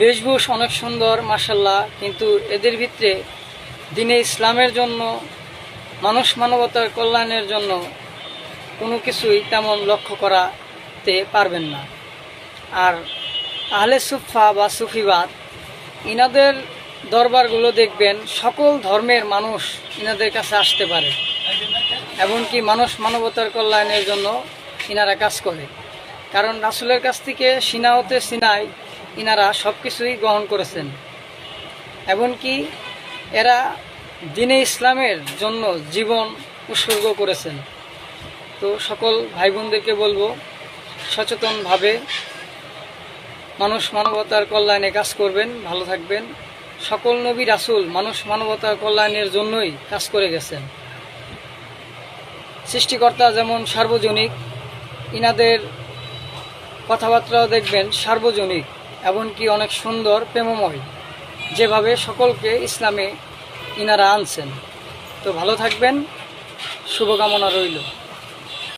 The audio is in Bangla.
বেশভূষ অনেক সুন্দর মাসাল্লাহ কিন্তু এদের ভিতরে দিনে ইসলামের জন্য, মানুষ মানবতার কল্যাণের জন্য কোনো কিছুই তেমন লক্ষ্য করাতে পারবেন না। আর আহলে সুফা বা সুফিবাদ, ইনাদের দরবারগুলো দেখবেন সকল ধর্মের মানুষ ইনাদের কাছে আসতে পারে, এমনকি মানুষ মানবতার কল্যাণের জন্য ইনারা কাজ করে। কারণ রাসুলের কাছ থেকে সিনা হতে সিনাই ইনারা সব কিছুই গ্রহণ করেছেন। এমনকি এরা দিনে ইসলামের জন্য জীবন উৎসর্গ করেছেন। তো সকল ভাই বোনদেরকে বলব, সচেতনভাবে মানুষ মানবতার কল্যাণে কাজ করবেন, ভালো থাকবেন। সকল নবী রাসুল মানুষ মানবতার কল্যাণের জন্যই কাজ করে গেছেন। সৃষ্টিকর্তা যেমন সার্বজনিক ইনাদের কথাবার্তাও দেখবেন সার্বজনিক এমনকি অনেক সুন্দর, প্রেমময়। যেভাবে সকলকে ইসলামে ইনারা আনছেন। তো ভালো থাকবেন, শুভকামনা রইল।